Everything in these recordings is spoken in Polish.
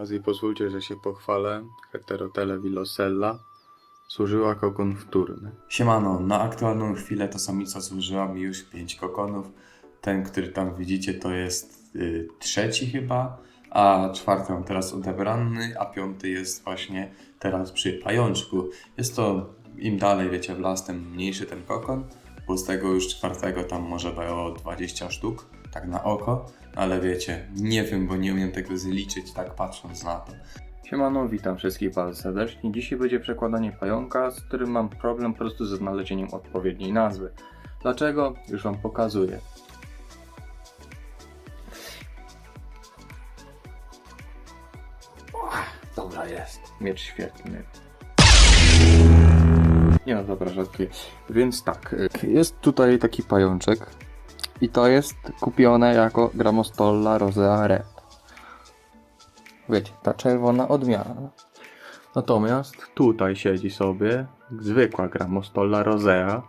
okazji pozwólcie, że się pochwalę. Heterotele Vilosella służyła kokon wtórny. Siemano, na aktualną chwilę to samica zużyła mi już 5 kokonów. Ten, który tam widzicie, to jest y, trzeci chyba, a czwarty mam teraz odebrany, a piąty jest właśnie teraz przy pajączku. Jest to im dalej, wiecie, w las, tym mniejszy ten kokon, bo z tego już czwartego tam może było 20 sztuk, tak na oko, ale wiecie, nie wiem, bo nie umiem tego zliczyć tak patrząc na to. Siemano, witam wszystkich bardzo serdecznie. Dzisiaj będzie przekładanie pająka, z którym mam problem po prostu ze znalezieniem odpowiedniej nazwy. Dlaczego? Już Wam pokazuję. Dobra jest. Miecz świetny. Nie no, dobra, żartuję. Więc tak, y, jest tutaj taki pajączek i to jest kupione jako Gramostolla rosea red. Wiecie, ta czerwona odmiana. Natomiast tutaj siedzi sobie zwykła Gramostolla rosea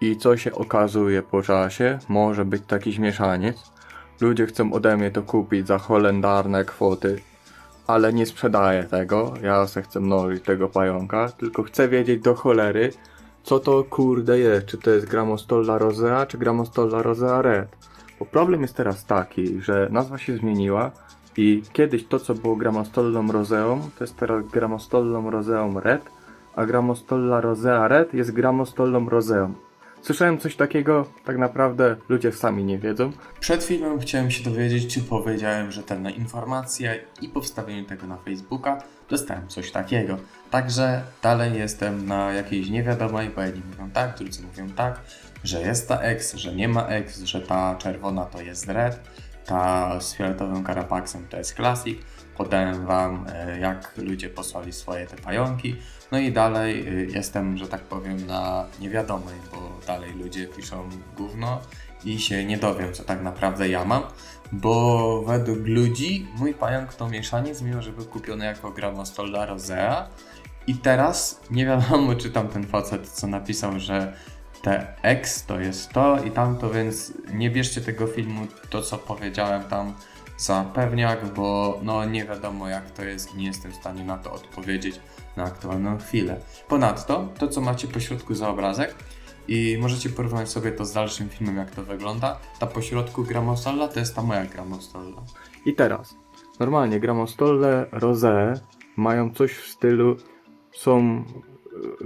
i co się okazuje po czasie, może być taki śmieszaniec. Ludzie chcą ode mnie to kupić za holendarne kwoty, ale nie sprzedaję tego. Ja se chcę mnożyć tego pająka, tylko chcę wiedzieć do cholery, co to kurde jest. Czy to jest Gramostolla rosea, czy Gramostolla rosea red. Bo problem jest teraz taki, że nazwa się zmieniła i kiedyś to, co było Gramostollą roseą, to jest teraz Gramostollą roseą red, a Gramostolla rosea red jest Gramostollą roseą. Słyszałem coś takiego, tak naprawdę ludzie sami nie wiedzą. Przed filmem chciałem się dowiedzieć, czy powiedziałem rzetelne informacje i po wstawieniu tego na Facebooka dostałem coś takiego. Także dalej jestem na jakiejś niewiadomej, bo jedni mówią tak, drudzy mówią tak, że jest ta X, że nie ma X, że ta czerwona to jest red, ta z fioletowym karapaksem to jest classic. Podałem wam, e, jak ludzie posłali swoje te pająki. No i dalej y, jestem, że tak powiem, na niewiadomej, bo dalej ludzie piszą gówno i się nie dowiem, co tak naprawdę ja mam, bo według ludzi mój pająk to mieszaniec, mimo że był kupiony jako Gramostolla rosea i teraz nie wiadomo, czy tam ten facet, co napisał, że te X to jest to i tamto, więc nie bierzcie tego filmu, to co powiedziałem tam za pewniak, bo no nie wiadomo jak to jest i nie jestem w stanie na to odpowiedzieć na aktualną chwilę. Ponadto, to co macie po środku za obrazek i możecie porównać sobie to z dalszym filmem, jak to wygląda. Ta po środku gramostolla to jest ta moja gramostolla. I teraz, normalnie Gramostolle rosee mają coś w stylu, są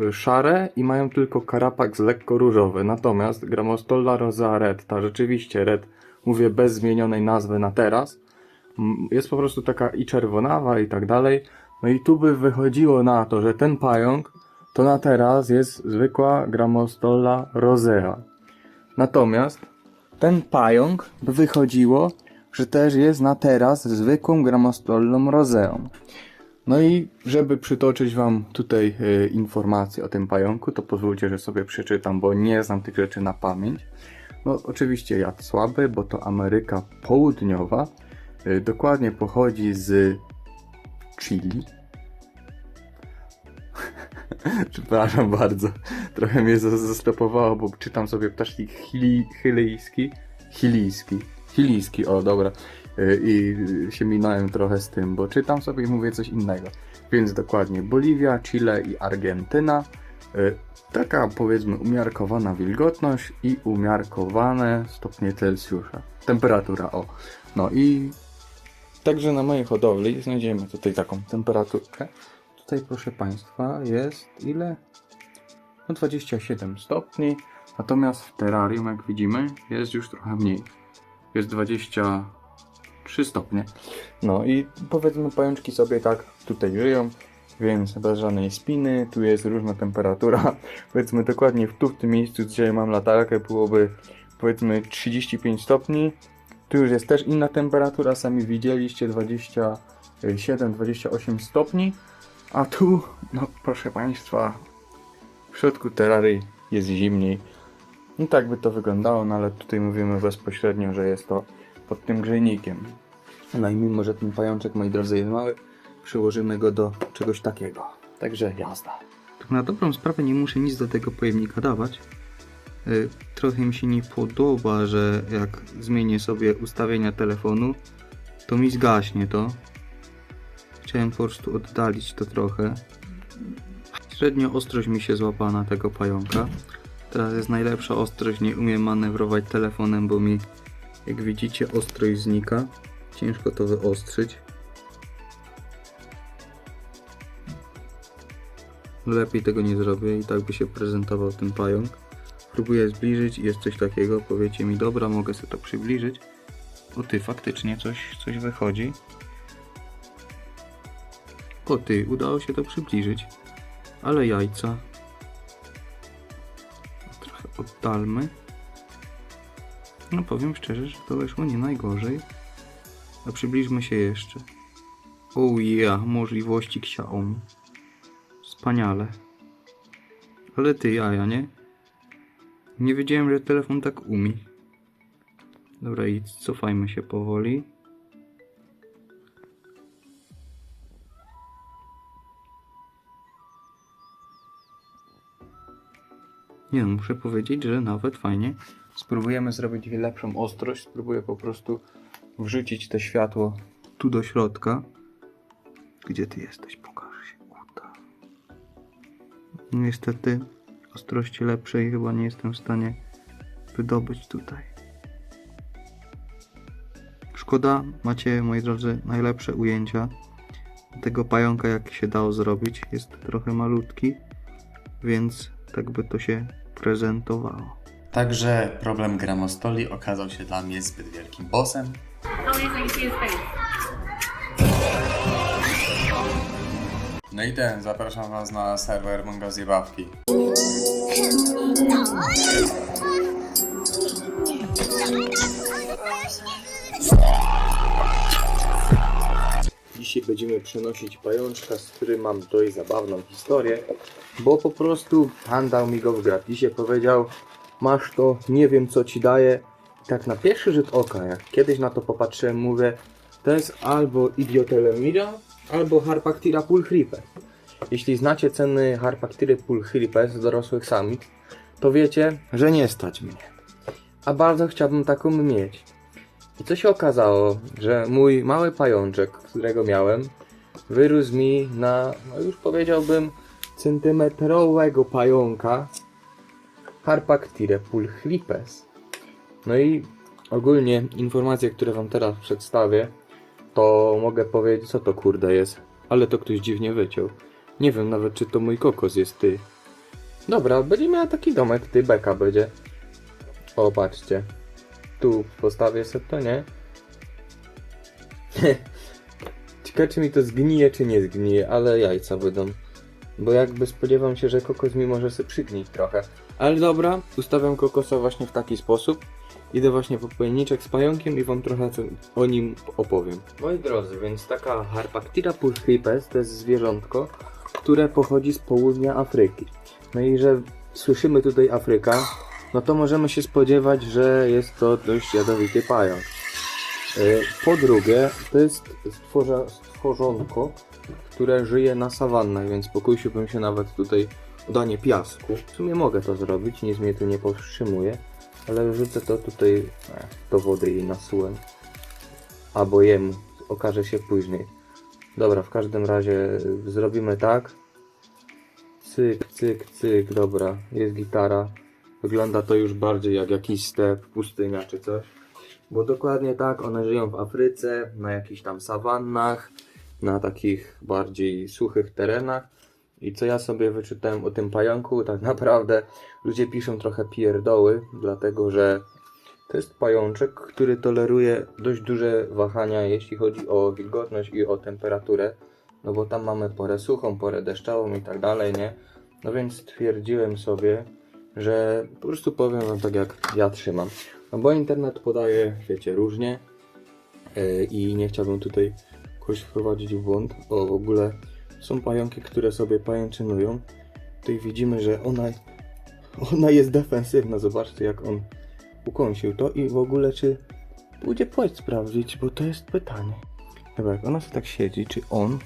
y, szare i mają tylko karapaks lekko różowy. Natomiast Gramostolla rosea red, ta rzeczywiście red, mówię bez zmienionej nazwy na teraz, jest po prostu taka i czerwonawa i tak dalej. No i tu by wychodziło na to, że ten pająk to na teraz jest zwykła Gramostolla rosea. Natomiast ten pająk by wychodziło, że też jest na teraz zwykłą gramostollą rozeą. No i żeby przytoczyć wam tutaj y, informacje o tym pająku, to pozwólcie, że sobie przeczytam, bo nie znam tych rzeczy na pamięć. No oczywiście jad słaby, bo to Ameryka Południowa. Y, dokładnie pochodzi z Chili. Przepraszam bardzo. Trochę mnie za- zastopowało, bo czytam sobie ptasznik chili, chilijski. Chilijski. Chilijski, o dobra. Y, I się minąłem trochę z tym, bo czytam sobie i mówię coś innego. Więc dokładnie Boliwia, Chile i Argentyna. Y, Taka powiedzmy umiarkowana wilgotność i umiarkowane stopnie Celsjusza. Temperatura, o. No i także na mojej hodowli znajdziemy tutaj taką temperaturkę. Tutaj proszę Państwa jest ile? No 27 stopni. Natomiast w terrarium, jak widzimy, jest już trochę mniej. Jest 23 stopnie. No i powiedzmy pajączki sobie tak tutaj żyją, więc bez żadnej spiny. Tu jest różna temperatura. Powiedzmy dokładnie tu w tym miejscu, gdzie mam latarkę, byłoby powiedzmy 35 stopni. Tu już jest też inna temperatura, sami widzieliście 27-28 stopni. A tu, no proszę Państwa, w środku terrarii jest zimniej. No tak by to wyglądało, no ale tutaj mówimy bezpośrednio, że jest to pod tym grzejnikiem. No i mimo, że ten pajączek, moi drodzy, jest mały, przyłożymy go do czegoś takiego. Także jazda. Tak na dobrą sprawę nie muszę nic do tego pojemnika dawać. Y, Trochę mi się nie podoba, że jak zmienię sobie ustawienia telefonu, to mi zgaśnie to. Chciałem po prostu oddalić to trochę. Średnio ostrość mi się złapała na tego pająka. Teraz jest najlepsza ostrość, nie umiem manewrować telefonem, bo mi, jak widzicie, ostrość znika. Ciężko to wyostrzyć. Lepiej tego nie zrobię i tak by się prezentował ten pająk. Próbuję zbliżyć i jest coś takiego. Powiecie mi, dobra, mogę sobie to przybliżyć. O ty, faktycznie coś, coś wychodzi. O ty, udało się to przybliżyć. Ale jajca. Trochę oddalmy. No powiem szczerze, że to wyszło nie najgorzej. A przybliżmy się jeszcze. Oh yeah, możliwości Xiaomi. Wspaniale. Ale ty jaja, nie? Nie wiedziałem, że telefon tak umie. Dobra, i cofajmy się powoli. Nie no, muszę powiedzieć, że nawet fajnie. Spróbujemy zrobić lepszą ostrość. Spróbuję po prostu wrzucić to światło tu do środka. Gdzie ty jesteś? Niestety ostrości lepszej chyba nie jestem w stanie wydobyć tutaj. Szkoda, macie moi drodzy najlepsze ujęcia tego pająka jak się dało zrobić. Jest trochę malutki, więc tak by to się prezentowało. Także problem Gramostoli okazał się dla mnie zbyt wielkim bossem. No i ten, zapraszam was na serwer Mongo Zjebawki. Dzisiaj będziemy przenosić pajączka, z którym mam dość zabawną historię, bo po prostu pan dał mi go w gratisie, powiedział masz to, nie wiem co ci daje. I tak na pierwszy rzut oka, jak kiedyś na to popatrzyłem, mówię to jest albo Idiotelemira, albo Harpactira pulchripe. Jeśli znacie ceny Harpactiry pulchripe z dorosłych samit, to wiecie, że nie stać mnie. A bardzo chciałbym taką mieć. I co się okazało, że mój mały pajączek, którego miałem, wyrósł mi na, no już powiedziałbym, centymetrowego pająka Harpactire pulchlipes. No i ogólnie informacje, które wam teraz przedstawię, to mogę powiedzieć, co to kurde jest, ale to ktoś dziwnie wyciął. Nie wiem nawet, czy to mój kokos jest ty. Dobra, będzie miała taki domek, ty beka będzie. O, patrzcie. Tu postawię sobie to, nie? Ciekawe, czy mi to zgnije, czy nie zgnije, ale jajca będą. Bo jakby spodziewam się, że kokos mi może sobie przygnić trochę. Ale dobra, ustawiam kokosa właśnie w taki sposób. Idę właśnie po pojemniczek z pająkiem i wam trochę o nim opowiem. Moi drodzy, więc taka Harpactira pulchripes to jest zwierzątko, które pochodzi z południa Afryki. No i że słyszymy tutaj Afryka, no to możemy się spodziewać, że jest to dość jadowity pająk. Y, Po drugie, to jest stworza, stworzonko, które żyje na sawannach, więc pokusiłbym się nawet tutaj danie piasku. W sumie mogę to zrobić, nic mnie tu nie powstrzymuje, ale wrzucę to tutaj e, do wody i nasułem. Albo jemu, okaże się później. Dobra, w każdym razie zrobimy tak. Cyk, cyk, cyk, dobra, jest gitara. Wygląda to już bardziej jak jakiś step, pustynia czy coś. Bo dokładnie tak, one żyją w Afryce, na jakichś tam sawannach, na takich bardziej suchych terenach. I co ja sobie wyczytałem o tym pająku, tak naprawdę ludzie piszą trochę pierdoły, dlatego że to jest pajączek, który toleruje dość duże wahania, jeśli chodzi o wilgotność i o temperaturę. No bo tam mamy porę suchą, porę deszczową i tak dalej, nie? No więc stwierdziłem sobie, że po prostu powiem wam tak jak ja trzymam. No bo internet podaje, wiecie, różnie yy, i nie chciałbym tutaj kogoś wprowadzić w błąd. O, w ogóle są pająki, które sobie pajęczynują. Tutaj widzimy, że ona, ona jest defensywna. Zobaczcie jak on ukąsił to i w ogóle czy pójdzie płeć sprawdzić, bo to jest pytanie. Dobra, jak ona sobie tak siedzi, czy on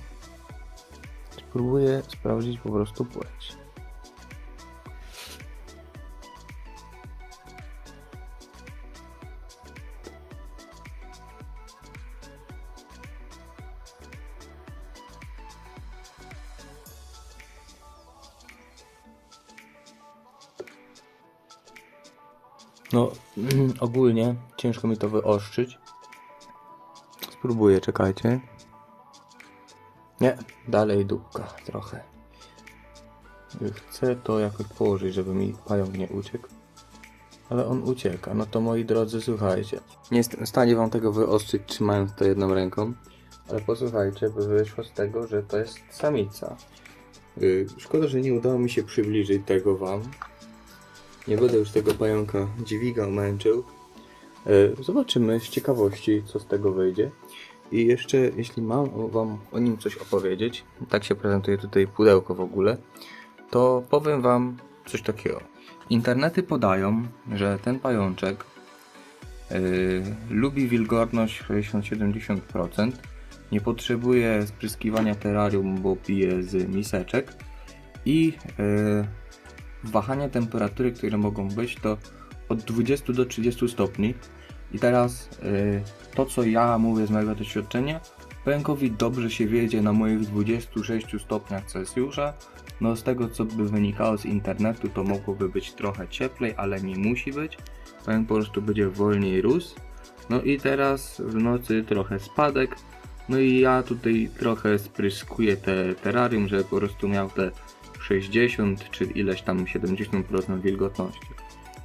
spróbuje sprawdzić po prostu płeć. No, ogólnie ciężko mi to wyostrzyć. Spróbuję, czekajcie. Nie, dalej dupka trochę. Chcę to jakoś położyć, żeby mi pająk nie uciekł. Ale on ucieka. No to moi drodzy, słuchajcie. Nie jestem w stanie wam tego wyostrzyć trzymając to jedną ręką. Ale posłuchajcie, by wyszło z tego, że to jest samica. Yy, szkoda, że nie udało mi się przybliżyć tego wam. Nie będę już tego pająka dźwigał, męczył. Yy, zobaczymy z ciekawości, co z tego wyjdzie. I jeszcze, jeśli mam wam o nim coś opowiedzieć, tak się prezentuje tutaj pudełko w ogóle, to powiem wam coś takiego. Internety podają, że ten pajączek yy, lubi wilgotność 60-70%, nie potrzebuje spryskiwania terrarium, bo pije z miseczek i yy, wahania temperatury, które mogą być, to od 20 do 30 stopni. I teraz yy, to, co ja mówię z mojego doświadczenia, pękowi dobrze się wiedzie na moich 26 stopniach Celsjusza. No z tego, co by wynikało z internetu, to mogłoby być trochę cieplej, ale nie musi być. Pęk po prostu będzie wolniej rósł. No i teraz w nocy trochę spadek. No i ja tutaj trochę spryskuję te terrarium, żeby po prostu miał te 60 czy ileś tam 70% wilgotności.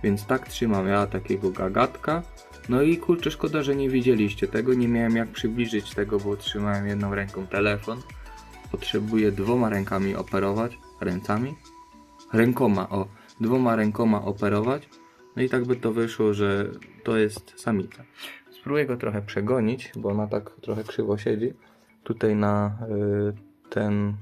Więc tak trzymam ja takiego gagatka. No i kurczę, szkoda, że nie widzieliście tego. Nie miałem jak przybliżyć tego, bo trzymałem jedną ręką telefon. Potrzebuję dwoma rękami operować. Ręcami? Rękoma, o. Dwoma rękoma operować. No i tak by to wyszło, że to jest samica. Spróbuję go trochę przegonić, bo ona tak trochę krzywo siedzi. Tutaj na y, ten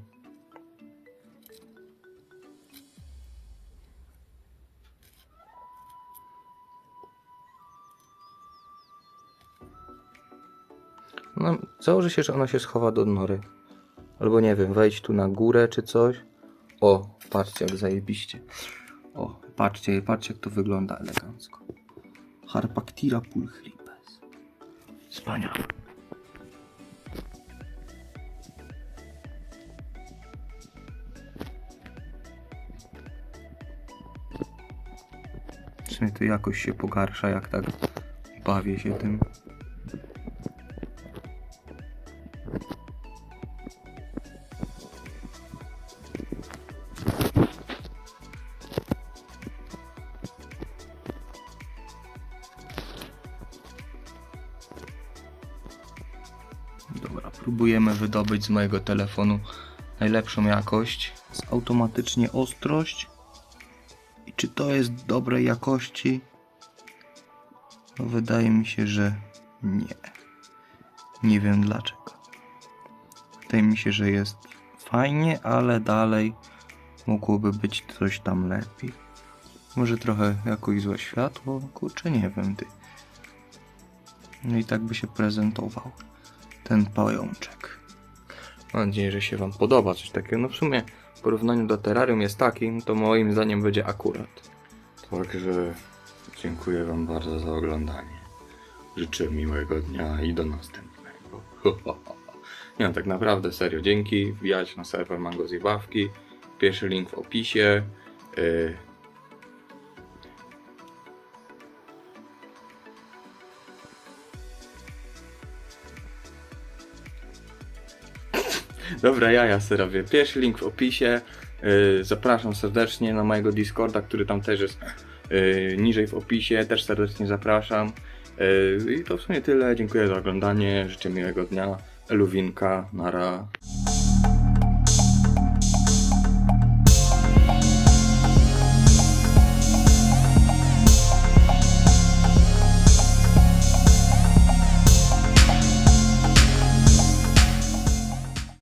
No, założę się, że ona się schowa do nory. Albo nie wiem, wejść tu na górę czy coś. O, patrzcie jak zajebiście. O, patrzcie, patrzcie jak to wygląda elegancko. Harpactira pulchripes. Wspaniale. W sumie to jakoś się pogarsza, jak tak bawię się tym. Próbujemy wydobyć z mojego telefonu najlepszą jakość. Automatycznie ostrość. I czy to jest dobrej jakości? No wydaje mi się, że nie. Nie wiem dlaczego. Wydaje mi się, że jest fajnie, ale dalej mogłoby być coś tam lepiej. Może trochę jakoś złe światło? Kurczę, nie wiem ty. No i tak by się prezentował ten pajączek. Mam nadzieję, że się Wam podoba coś takiego. No w sumie w porównaniu do terrarium jest takim, to moim zdaniem będzie akurat. Także dziękuję Wam bardzo za oglądanie. Życzę miłego dnia i do następnego. Nie no, tak naprawdę serio, dzięki. Wbijać na serwer Mango Zibawki. Pierwszy link w opisie. Yy, Dobra, ja ja sobie robię. Pierwszy link w opisie. Yy, zapraszam serdecznie na mojego Discorda, który tam też jest yy, niżej w opisie. Też serdecznie zapraszam. Yy, I to w sumie tyle. Dziękuję za oglądanie. Życzę miłego dnia. Eluwinka. Nara.